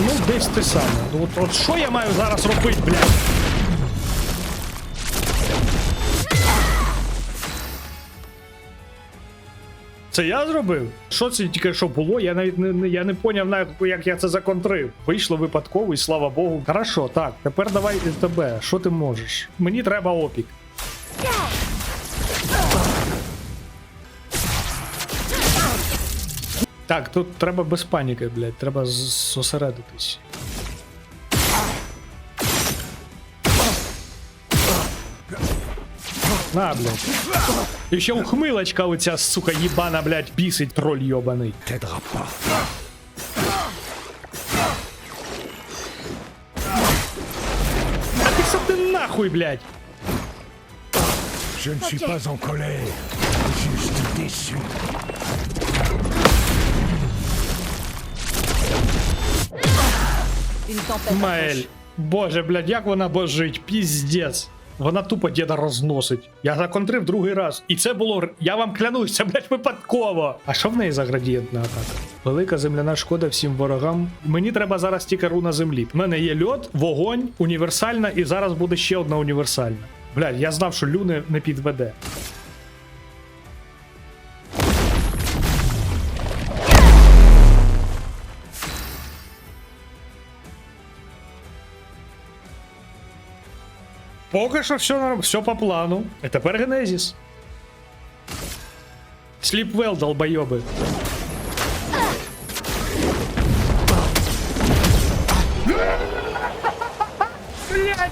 Ну, десь те саме. Ну, от, от що я маю зараз робити, блядь? Це я зробив? Що це тільки що було? Я навіть не, не- я не поняв, навіть, як я це законтрив. Вийшло випадково і слава Богу. Хорошо, так, тепер давай тебе. Що ти можеш? Мені треба опік. Так, тут треба без паніки, блядь, треба з- зосередитись. На, блядь. І ще ухмилочка оця, сука, їбана, блядь, бісить троль йобаний. t'aidera pas. А ти що ти нахуй, блядь? Je ne suis pas en colère, juste déçu. Маель. Боже, блядь, як вона божить, піздець. Вона тупо діда розносить. Я законтрив другий раз. І це було, я вам клянусь, це, блядь, випадково. А що в неї за градієнтна атака? Велика земляна шкода всім ворогам. Мені треба зараз тільки руна землі. У мене є льот, вогонь, універсальна, і зараз буде ще одна універсальна. Блядь, я знав, що люни не підведе. Поки що все, норм- все по плану. А тепер Генезіс. Сліпвел, долбойоби. Блядь!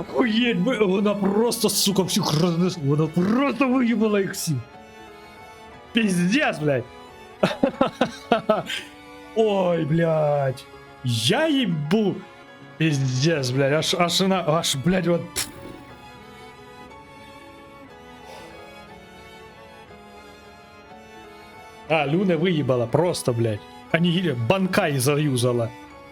Охуєть, ви- вона просто, сука, всіх рознес... Вона просто виїбала їх всіх. Пиздец, блядь. Ой, блядь. Я їбу. Пиздец, блядь, аж, аж она, аж, блядь, вот. А, Люна выебала, просто, блядь. Анигиля, банкай заюзала.